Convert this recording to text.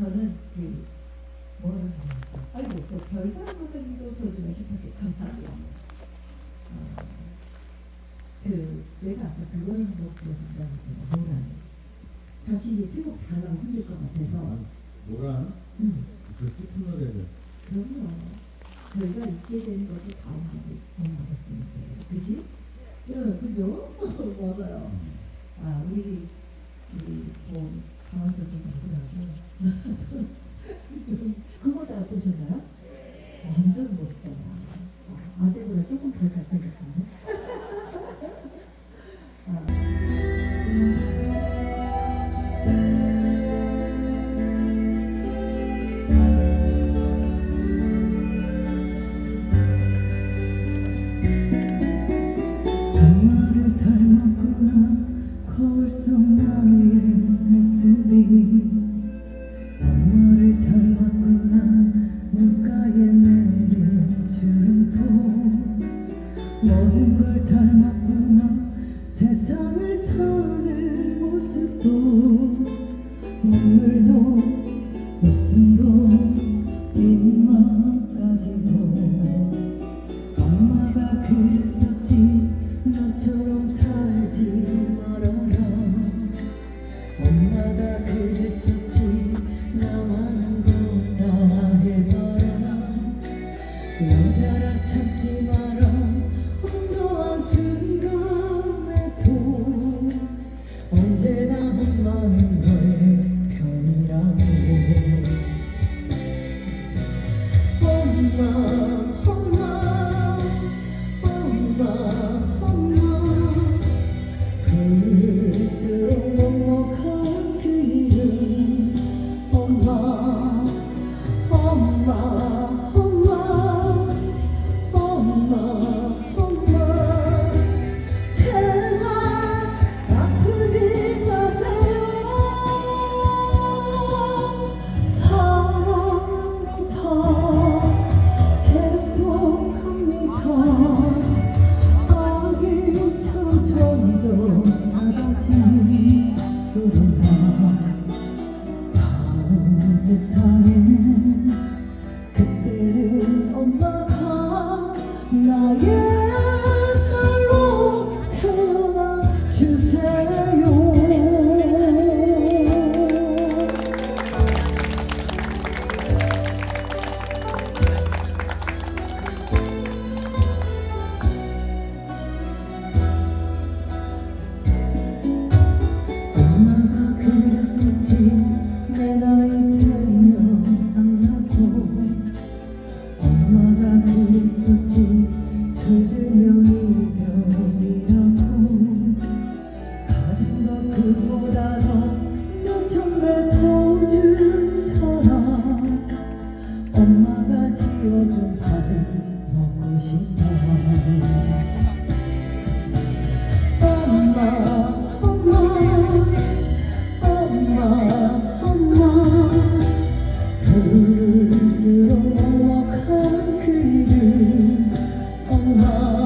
저는 그 뭐라 합니까? 아이고 또 별사랑 선생님도 소중한 슈퍼챗 감사합니다. 어, 그 내가 아까 그거를 뭐 물어본다고 했잖아. 노란. 당신이 세곡 다 나오면 힘들 것 같아서. 노란 음, 그 슬픈 노래를 그럼요. 저희가 있게 된 것이 다 엄마가 엄마가 주는 거예요. 그지? 응, 그죠? 맞아요. 아, 우리, 우리, 뭐, 강원 선생님 하더 라고. 그거 다 모든 걸 닮았구나. 세상을 사는 모습도 눈물도 엄 세상엔 그때는 엄마가 나의 그보다 너 정말 도준 사람 엄마가 지어준 밥을 먹고 싶어. 엄마 엄마 엄마 엄마. 그릇으로 먹한 그릇 엄마.